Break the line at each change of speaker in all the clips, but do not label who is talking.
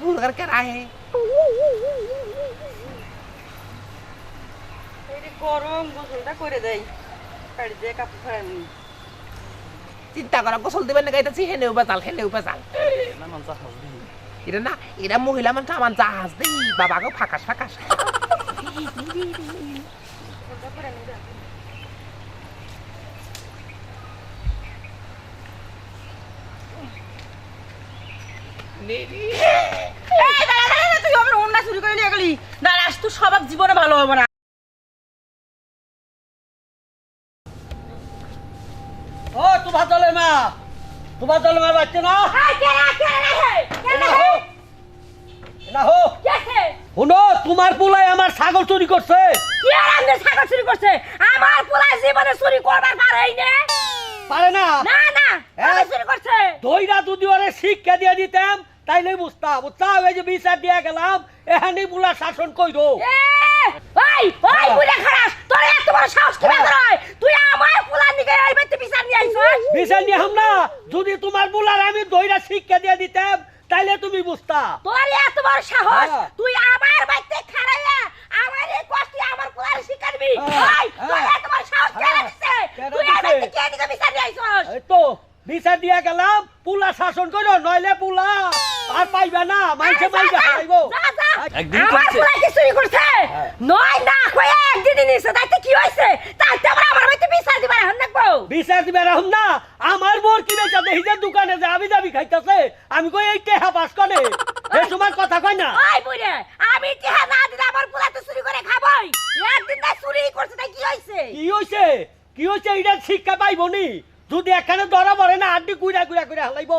ভুল করে কেরা হে
এই যে গরম গোসলটা করে দেই শাড়ি দিয়ে কাপড়
চিন্তা করা গোসল দিবেন না গাইতেছি হেনে উপাচাল হেনে উপাচাল এটা না এটা মহিলা মানুষ আমার জাহাজ দেই বাবাকে ফাঁকাস ফাঁকাস
গোসলটা করে নিই যা। এই দাঁড়া, দাঁড়া, দাঁড়া, তুই আমার অন্যা চুরি করে নিয়ে গেলি। দাঁড়াস তুই সবার জীবনে ভালো হবে না।
ও তোমার দলে মা। তোমার দলে মা বাচ্চা না? না হো। না হো। শুনো তোমার পুলাই আমার ছাগল চুরি করছে।
আমার পুরা জীবনে চুরি করবার পারেই নে।
পারে না।
না না
হ্যাঁ?
আমি চুরি করছে?
দইরা ওরে শিক্ষা দিয়ে দিতাম তাইলে বুঝতাম বুঝতাম এই যে বিচার দিয়ে গেলাম এখানে পুলা শাসন কইরো।
এ, ওই ওই বুড়া খারাস তোর এত বড় সাহস কি
হ্যাঁ।
করে তুই আমার নিকে এই বেতে বিচার নিয়ে আইছস?
বিচার নিয়ে হাম না। যদি তোমার বুলার আমি দইরা শিক্ষা দিয়ে দিতাম তাইলে তুমি বুঝতা।
তোর এত বড় সাহস
হ্যাঁ।
তুই আমার বাইতে খাড়াইয়া আমার এই কষ্টে আমার দিবি?
হ্যাঁ,
ওই তোর
হ্যাঁ,
এত বড় সাহস কে
হ্যাঁ,
দিছে? তুই? বাইতে কে দিকে বিচার নিয়ে আইছস?
এই তো বিচার দিয়া গেলাম পুলা শাসন করো নইলে পুলা আর পাইবে না মাইছে হারাইবো
যা, যা।
একদিন
আমার
করছে।
পুলা কি চুরি করছে
হ্যাঁ।
নয় না কয়ে একদিন নিছে তাইতে কি হইছে তাইতে আমরা আমার বাইতে বিচার দিবার হন নাকবো
বিচার দিবার হন না আমার বোর কি বেচা দেখি যে দোকানে যে আমি যাবি খাইতেছে আমি কই এই টেহা পাস করে এই সময় কথা কই না
ওই বুড়ে আমি টিহা না দিলে আমার পুলা তো চুরি করে খাবই একদিন না চুরি করছে তাই কি হইছে
কি হইছে কি হইছে এটা শিক্ষা পাইবো নি যদি একখানে ধরা পড়ে না আড্ডি কুইরা কুইরা কুইরা হালাইবো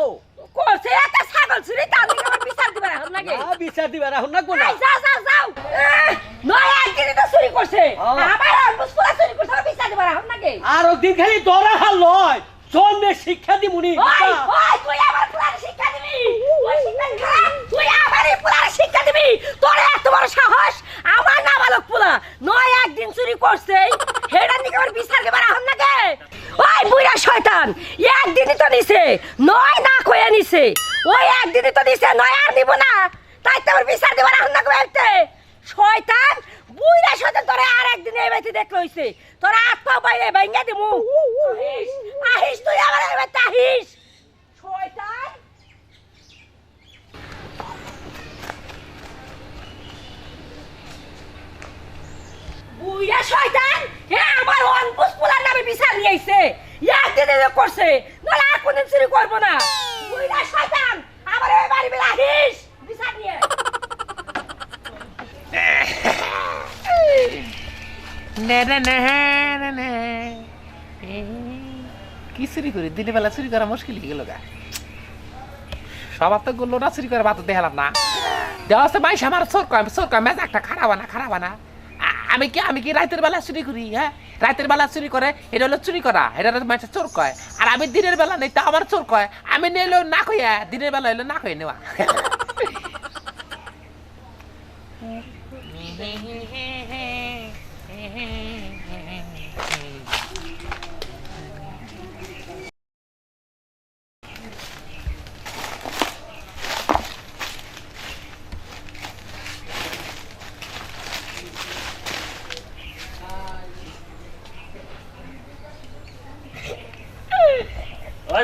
করছে একটা ছাগল চুরি তার দিকে আমার বিচার দিবার হন নাকি
না বিচার দিবে রাহুম না কোনা
এই যাও যাও যাও এহ, নয় একদিন তো চুরি করছে
ও।
আমার অল্পস পুলা চুরি করছে আমার বিচার দিবার হন নাকি
আর দিন খালি ধরা হাল লয়। জন্মে শিক্ষা দিমুনি
ওই ওই তুই আমার পুলার শিক্ষা দিবি। তুই শিক্ষা দিবি না, তুই আমার এই শিক্ষা দিবি। তোর এত বড় সাহস আমার নাবালক পুলা। নয় একদিন চুরি করছে। হেডার দিকে আমার বিচার দিবার হন নাকি? ওই বুড়া শয়তান একদিনই তো নিছে নয় না কয়ে নিছে। ওই একদিনই তো নিছে নয় আর নিব না। তাই তো আমার বিচার দিবার হন না কইতে শয়তান বুইরা শয়তান একদিন এই বাইতে দেখল হইছে তোরা আত্মা বাইরে ভাঙ্গা দিমু। আহিস আহিস তুই আমার এই বাইতে আহিস। শয়তান। বুইরা শয়তান হে আমার অনপুস পোলার নামে বিচার নিয়ে আইছে। একদিন এনে করছে নলে আর কোনদিন চুরি করব না। বুইরা শয়তান আমার এই বাড়ি বেলা আহিস। বিচার নিয়ে
কি চুরি করি? দিনের বেলা চুরি করা মুশকিল হয়ে গেল গা। সবার তো গুলো না, চুরি করে বাত দেখালাম না। দেওয়া আছে মাইস আমার, চোর কয় চোর কয় মেজ একটা খারাপ না খারাপ না। আমি কি আমি কি রাতের বেলা চুরি করি হ্যাঁ? রাতের বেলা চুরি করে, এটা হলো চুরি করা, এটা মানুষের চোর কয়। আর আমি দিনের বেলা নেই, তা আমার চোর কয়। আমি নিলেও না কইয়া, দিনের বেলা হইল না কয়ে নেওয়া।
ওই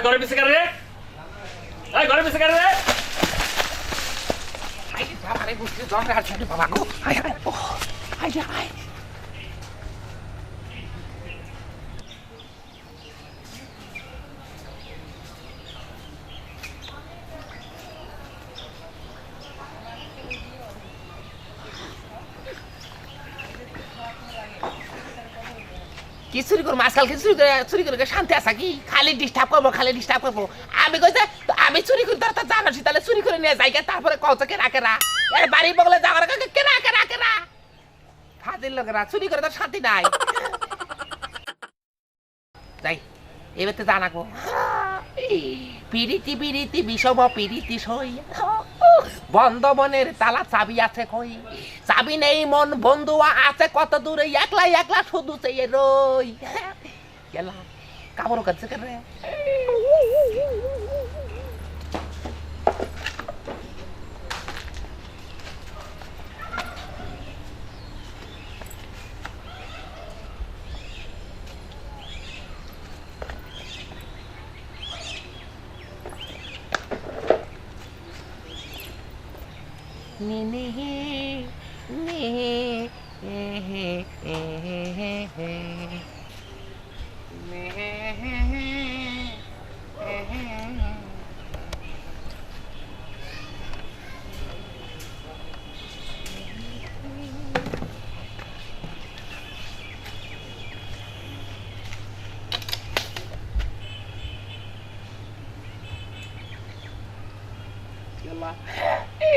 ঘরে পিছে কারে রে ওই ঘরে পিছে কারে রে
Ay, বাবা রে বুঝতে জ্বর আর ছোট বাবা গো আয় আয় ও আয় কি চুরি করব? আজকাল কি চুরি করে চুরি করে শান্তি আসা কি? খালি ডিস্টার্ব করব, খালি ডিস্টার্ব করব। আমি কইছে তো আমি চুরি করি, তার জানাসি, তাহলে চুরি করে নিয়ে যাই তারপরে কত কেনা কেনা এর বাড়ি বগলে যাওয়ার আগে কেনা কেনা কেনা ফাদিল লোকেরা, চুরি করে তার শান্তি নাই। যাই, এবার তো জানাব। পিরিতি পিরিতি বিষম পিরিতি সই। বন্ধ মনের তালা চাবি আছে কই? চাবি নেই মন বন্ধু আছে কত দূরে? একলা একলা শুধু চেয়ে রই। গেলাম। কাবর কাছে রে? নে নে নে হে হে হে হে হে নে হে হে হে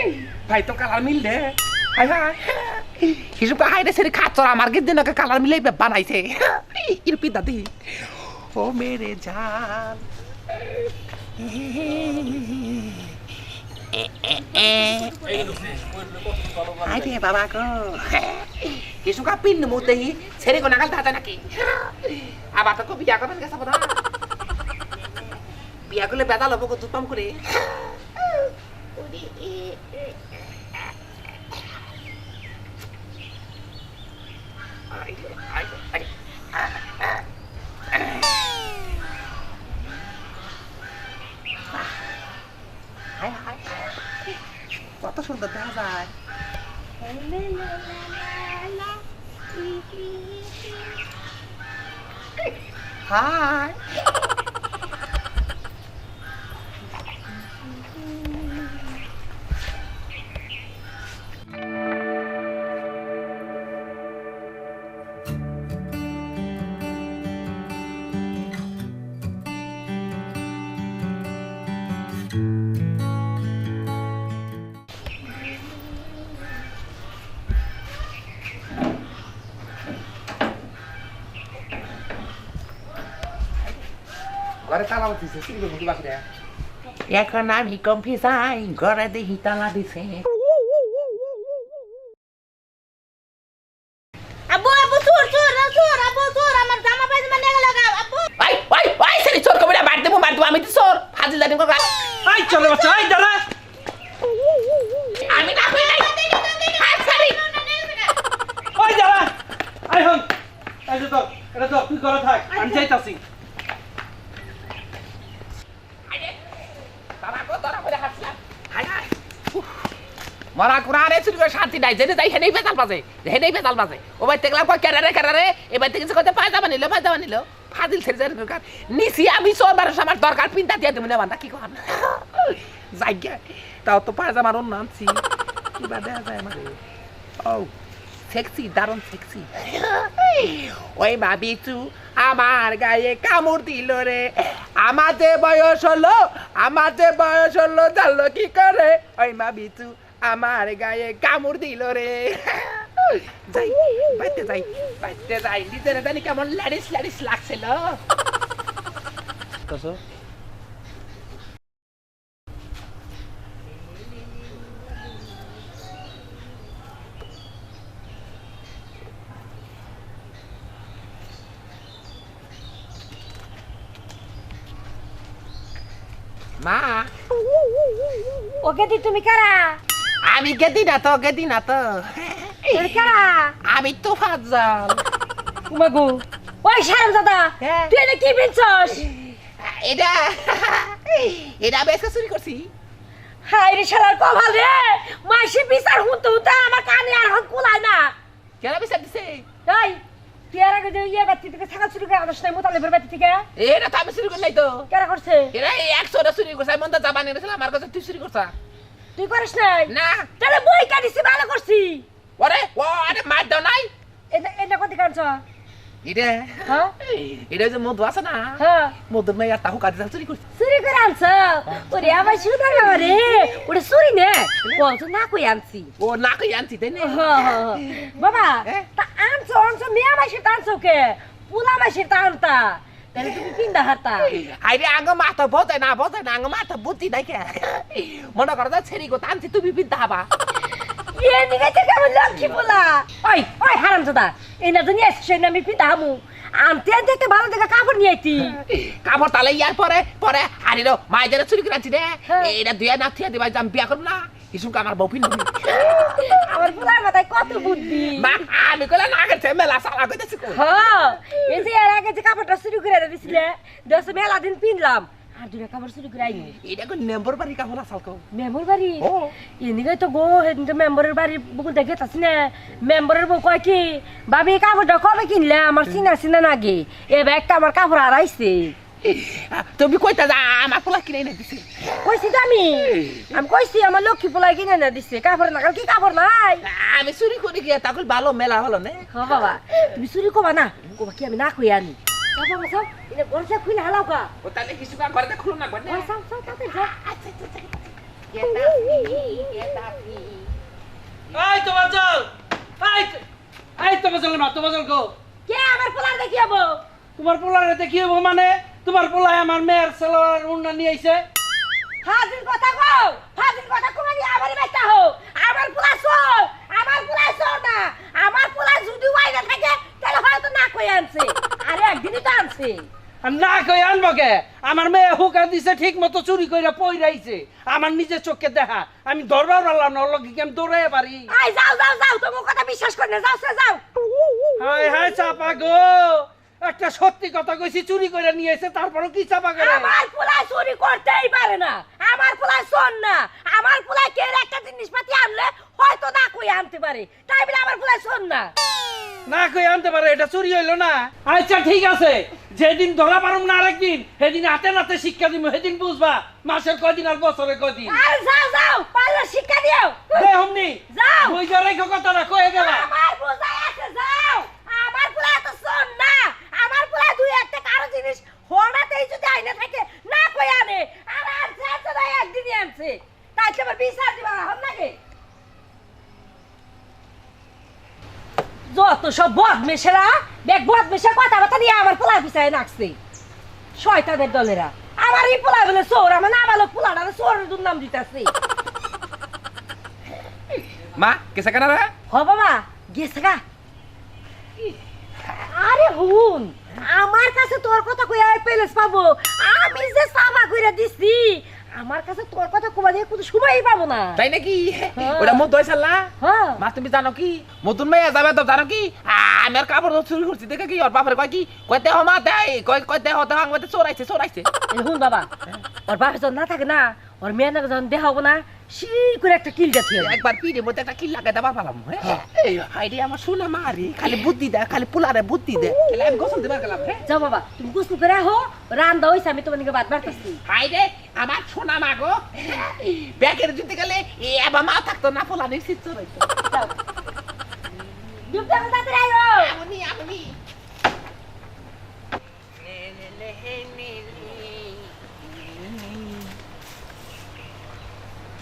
হে ভাই তো কালার মিল দে হাই হাই কা রে সেরি খাচ্ছর, আমার গিয়ে দিন কালার মিলে বানাইছে ইরপি দাদি ও মেরে জান গো। হিসুব কা পিন মুতে হি, সেরি কো নাগাল দাদা নাকি। আবার তো বিয়া করবেন বিয়া করলে বেদা লব কো দুপাম করে। কত সুন্দর দেখা যায় হাই ঘরে তালা দিছে বাকি এখন আমি কমফি যাই ঘরে দেখি তালা দিছে
আব্বু আব্বু চোর চোর চোর আব্বু চোর আমার জামা পায়জামা নিয়ে গেল আব্বু
ওই ওই ওই সেরি চোর কবি মার দেবো মার দেবো আমি তো চোর জানি
চলে বাচ্চা
আমি না কই নাই হাত সারি
ওই দাঁড়া আই হন এই তো এটা তো তুই করে থাক আমি যাইতাছি
বাবা কো ধরা করে হাসলাম হাই হাই মরা কুরানে চুরি শান্তি নাই যেতে যাই হেনেই পেতাল বাজে হেনেই পেতাল বাজে। ও ভাই দেখলাম কয়, কেরারে কেরারে এবার থেকে কিছু করতে পায়জামা নিল পায়জামা নিল ফাদিল ছেড়ে যায় দরকার। নিছি আমি চোর মানুষ, আমার দরকার পিন্তা দিয়ে তুমি না কি কর যাই গে, তাও তো পায়জামার অন্য আনছি। কিবা দেয়া যায় আমার। ও সেক্সি দারুণ সেক্সি ওই মা বিচু আমার গায়ে কামড় দিল রে। আমার যে বয়স হলো, আমার যে বয়স হলো, জানলো কি করে? ওই মা বিচু আমার গায়ে কামড় দিল রে যাই বাইতে যাই বাইতে যাই নিজের জানি কেমন ল্যাডিস ল্যাডিস লাগছিল মা
ওকে দি তুমি কারা
আমি গেদি না তো গেদি না তো। আমি তো ফাজাল।
উমাগো ওই শারম দাদা
হ্যাঁ।
তুই এটা কি বিনছস
এটা এটা বেশ চুরি করছি।
হাই রে শালার কপাল রে! মাসি বিচার হুনতে হুনতে আমার কানে আর হাত কুলায় না।
কেন বিচার দিছে?
তাই আগে যে ইয়ে বাতি থেকে থাকা শুরু করে আদর্শ নাই মোতালেবের বাতি থেকে?
এটা তো আমি চুরি করি নাই তো।
কেরা করছে?
এরা একশো চুরি করছে মন তো জাবানি গেছিল আমার কাছে তুই চুরি করছা।
তুই করিস নাই?
না।
তাহলে বই কাটিছি ভালো করছি
ওরে ও আরে মার দাও নাই।
এটা এটা কত কাটছ
এটা
হ্যাঁ
এটা যে মধু আছে না
হ্যাঁ
মধুর মেয়ে তাহু কাটি চুরি করছে
চুরি করে আনছ? ওরে আমার সুদা না রে ওরে চুরি নে? ও তো না কই আনছি।
ও না কই আনছি তাই না।
বাবা? তা আনছো আনছো মেয়ে মাসে টানছো কে পুলা মাসে টানতা তাহলে তুমি পিন্দা হারতা
আরে মাথা বোঝে না বোঝে না আঙ্গ মাথা বুদ্ধি নাই কে মনে করো ছেড়ি গো টানছি তুমি বিদ্যা হবা।
দিকে থেকে আমি লক্ষ্মী ওই ওই এই না আমি পিন্দা হামু। আনতে আনতে ভালো দেখে কাপড় নিয়ে আইতি।
কাপড় তালে ইয়ার পরে পরে আরে রো মায়ের চুরি করে আনছি রে। এটা না থিয়া দিবা আমি বিয়া করব না। ইসুমকে আমার বউ
আমার পোলার মাথায় বুদ্ধি।
মা আমি কইলা না গেছে মেলা সালা কইতেছি
হ্যাঁ এই যে এর আগে যে কাপড়টা শুরু করে দিছিলে দশ মেলা দিন পিনলাম আর দুটা কাপড় চুরি করে আইনি।
এটা কোন নেম্বর বাড়ি কাপড় আসাল কো
মেম্বর বাড়ি?
ও।
এদিকে তো গো সেদিন তো মেম্বরের বাড়ি বুকু দেখে তাছি না। মেম্বরের বউ কয় কি ভাবি কাপড়টা কবে কিনলে? আমার চিনা চিনা নাগে। এ ব্যাগটা আমার কাপড় হারাইছে
তুমি কইতা যা আমার পোলা কিনে এনে দিছে
কইছি তো আমি আমি কইছি আমার লক্ষ্মী পোলাই কিনে না দিছে কাপড় না কি কাপড় নাই
আমি চুরি করে গিয়ে তাকল ভালো মেলা ভালো নে
হ বাবা তুমি চুরি কবা না কবা কি আমি না কই আনি বাবা যাও এটা গরসা খুলে হালাও কা
ও তাহলে কিছু কাম করে খুলো না
যাও যাও যাও তাতে যাও
এই তোমার জল এই তো- এই তোমার জল মা তোমার জল গো
কে আমার পোলার দেখি যাব
তোমার এতে কি হব মানে তোমার পোলায় আমার মেয়ের সেলোয়ার উন্না নিয়ে আইছে।
ফাজিল কথা কও ফাজিল কথা কও আমি আমার বেটা হো আমার পোলা সর আমার পোলা সর না। আমার পোলা যদি ওয়াইনা থাকে তাহলে হয়তো না কই আনছে। আরে একদিনই তো আনছে।
না কই আনব কে? আমার মেয়ে হুকা দিছে ঠিক মতো চুরি কইরা পইরাইছে। আমার নিজের চোখে দেখা। আমি ধরবার পারলাম না ওর লগে কি আমি দৌড়াই পারি?
আই যাও যাও যাও তোমার কথা বিশ্বাস করে না। যাও যাও।
হায় হায় চাপা গো। একটা সত্যি কথা কইছি চুরি করে নিয়ে এসে তারপরও কি চাপা করে?
আমার পোলা চুরি করতেই পারে না। আমার পোলা শোন না। আমার পোলা কে একটা জিনিসপাতি আনলে হয়তো না কই আনতে পারে। তাই বলে আমার পোলা শোন না।
না কই আনতে পারে এটা চুরি হইল না। আচ্ছা ঠিক আছে। যেদিন ধরা পারুম না আরেকদিন সেদিন হাতে নাতে শিক্ষা দিব সেদিন বুঝবা মাসের কয়দিন আর বছরে কয়দিন।
আর যাও যাও পারলে শিক্ষা দিও।
দে হমনি
যাও।
বুঝা রেখো কথাটা কয়ে গেলা।
আমার বোঝাই আছে যাও আমার পোলা এত শোন না আমার পোলা দুই একটা কারও জিনিস যদি আইনে থাকে না কই আনে আর আর যাচ্ছে না একদিনই আনছে। তাই তো আবার বিচার দিবা হন নাকি? যত সব বদমেশেরা দেখ বদমেশের কথাবার্তা নিয়ে আমার পোলা পিছায় নাচছে। শয়তানের দলেরা। আমার এই পোলা বলে চোর আমার ভালো পোলাটা চোরের দুর্নাম দিতেছে।
মা কেসে কেন রে?
হ বাবা গেছে গা। আরে হুন আমার কাছে তোর কথা কই আর পেলেস পাবো। আমি যে সাবা কইরা দিছি আমার কাছে তোর কথা কবা দিয়ে কোনো সময়ই পাবো না।
তাই নাকি?
হ্যাঁ।
ওটা মতো না
হ্যাঁ।
মা তুমি জানো কি? নতুন মেয়ে যাবে তো জানো কি? আমি আর কাপড় চুরি করছি দেখে কি ওর বাপরে কয় কি? কয় দেহ মা দেয় কয় কয় দেহ দেহ আমাদের চোরাইছে চোরাইছে।
এই হুন বাবা ওর বাপে যখন না থাকে না ওর মেয়ে না যখন দেখা হব না করে একটা কিল গাছি।
একবার পিড়ে মধ্যে একটা কি লাগাই দেবার পালাম হ্যাঁ? এই হাইরে আমার শোনা মারি খালি বুদ্ধি দেয় খালি পোলারে বুদ্ধি তাহলে আমি গোসল দিবার গেলাম হ্যাঁ?
যাও বাবা তুমি গোসল করে হইছে আমি তোমাকে বাদ বাড়তেছি
হাইরে আমার সোনা মা গো। ব্যাগের দিতে গেলে এ আবার মা থাকতো না পোলা নিশ্চিত চোরাইতো
যাও। ডুব যাব তাড়াতাড়ি আইও
আমনি আমনি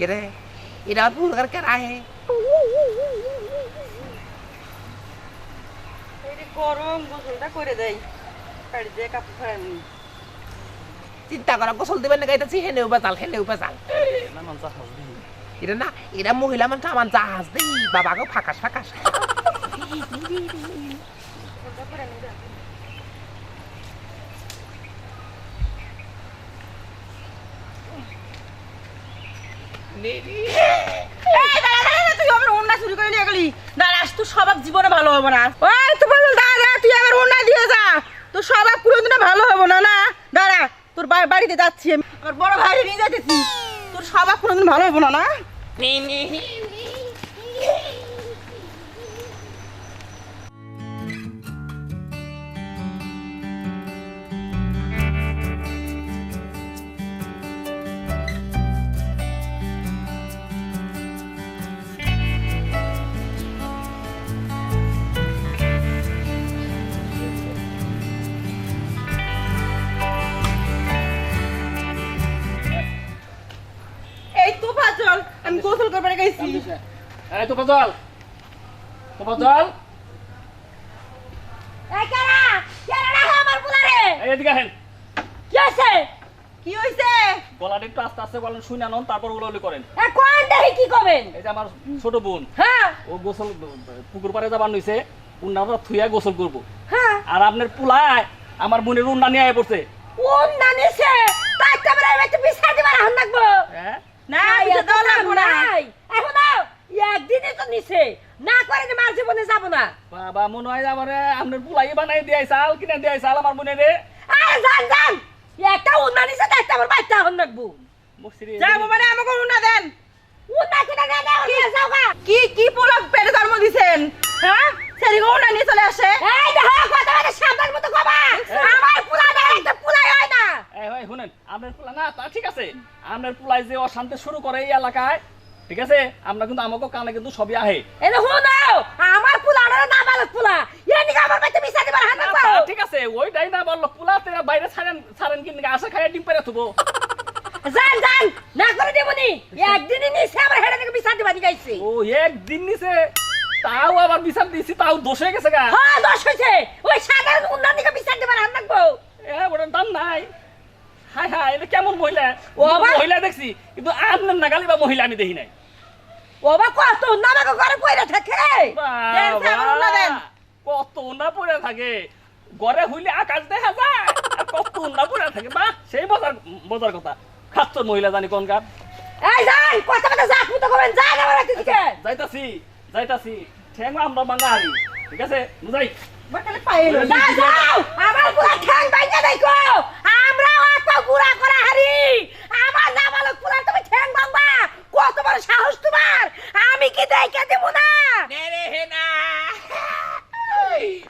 কে রে এটা আর ভুল করকে রাহে
গরম গোসলটা করে দেয় বাড়ি দিয়ে কাপড় ফেরানি
চিন্তা করা গোসল দিবেন না গাইতেছি হেনে উবা চাল হেনে উবা চাল এটা না এটা মহিলা মানুষ আমার জাহাজ দেই বাবা গো ফাঁকাস ফাঁকাস
এই দাঁড়া তুই আমার ওন্না চুরি করে নিয়ে গেলি। দাঁড়াস তুই স্বভাব জীবনে ভালো হবে না। ওই তুই বল দাঁড়া তুই আমার ওন্না দিয়ে যা। তোর স্বভাব কোনোদিনও ভালো হবে না না? দাঁড়া তোর বাড়িতে যাচ্ছি আমি। আমার বড় ভাইরে নিয়ে যাইতেছি। তোর স্বভাব কোনোদিন ভালো হবে না না। এই
তোমার জল। তোমার জল।
এই কেরা? কেরা রাখো আমার পোলারে?
এই এদিকে আসেন।
কি আছে
কি হইছে?
গলাটা একটু আস্তে আস্তে বলেন শুনে আনুন তারপর উলোলি করেন।
এ কোন দেখি কি করবেন
এই যে আমার ছোট বোন
হ্যাঁ।
ও গোসল পুকুর পাড়ে যাবার নইছে উন্নাটা থুয়া গোসল করব।
হ্যাঁ।
আর আপনার পুলায় আমার বোনের উন্না নিয়ে আয় পড়ছে।
কোন নানিছে তাই তো বলে একটু বিছাই দিবার হন লাগবো
হ্যাঁ?
না
নাই
এটা লাগবো না
এখন দাও একদিনই তো নিছে। না করে যে মার জীবনে যাব না।
বাবা মনে হয় আমার আপনার পুলাই বানাই দিয়াই চাল কিনে দিয়াই চাল আমার বোনের রে।
আরে জান জান একটা উন্না নিছে দেখতে আমার বাচ্চা হন রাখব।
যাব মানে আমাকে উন্না দেন।
উন্না কিনা না দেওয়া যাও
কি কি পোলা পেটে জন্ম দিছেন? হ্যাঁ? সেদিকে উন্না নিয়ে চলে আসে।
এই দেখো কথা বলে সাবধান মতো কবা। আমার পুলা না একটা পুলাই হয় না।
এই ভাই শুনেন আপনার পোলা না তা ঠিক আছে। আপনার পোলাই যে অশান্তি শুরু করে এই এলাকায় ঠিক আছে? আমরা কিন্তু আমাকে কানে কিন্তু সবই আহে।
এই দেখো নাও আমার পুলা না না বালক পুলা। এই নিকে আমার বাচ্চা মিশা দিবার হাত
না,
পাও
ঠিক আছে ওইটাই না বলল পোলা তেরা বাইরে ছাড়েন ছাড়েন কিন্তু আসা খাইয়া ডিম পেরে থুবো।
জান জান না করে দেবনি একদিনই নিছে আমার হেডে থেকে দিবা দিগাইছে
ও একদিন নিছে তাও আবার বিচার দিছি তাও দোষ হয়ে গেছে গা।
হ্যাঁ দোষ হইছে ওই সাধারণ উন্নয়ন দিকে মিশা দিবার হাত রাখব
এ ওটার দাম নাই। হাই হাই এটা কেমন মহিলা?
ও
মহিলা দেখছি কিন্তু আপনার নাগালি বা মহিলা আমি দেখি নাই।
ও বা কত নামাকে ঘরে পয়রা থাকে।
কত উন্না পড়ে থাকে। ঘরে হইলে আকাশ দেখা যায়। কত উন্না পড়ে থাকে। বা সেই মজার মজার কথা। খাচ্ছ মহিলা জানি কোন কাপ
এই জান কথা কথা যাক মতো কবেন বাচ্চা দিকে।
যাইতাছি যাইতাছি। ঠ্যাং আমরা হারি ঠিক আছে? বুঝাই?
বাটালে পাইলো
না যাও আমার পুরা ঠ্যাং দেখো আমরা অত গুড়া করা হারি আমার নাবালক পুরা তুমি ঠ্যাং ভাঙবা কত বড় সাহস তোমার আমি কি দেখে দেবো না
নে রে হে না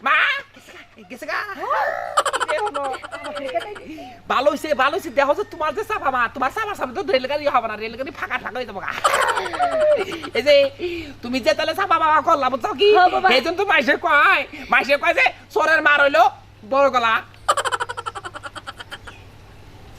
মা গেছে গা ভালো হইছে ভালো হইছে দেখো যে তোমার যে চাপা মা তোমার চাপার সামনে তো রেলগাড়ি হবে না রেলগাড়ি ফাঁকা ফাঁকা হয়ে যাব এই যে তুমি যে তাহলে চাপা বাবা করলাম তো কি। এই জন্য তো মাইসে কয় মাইসে কয় যে সরের মার হইল বড় গলা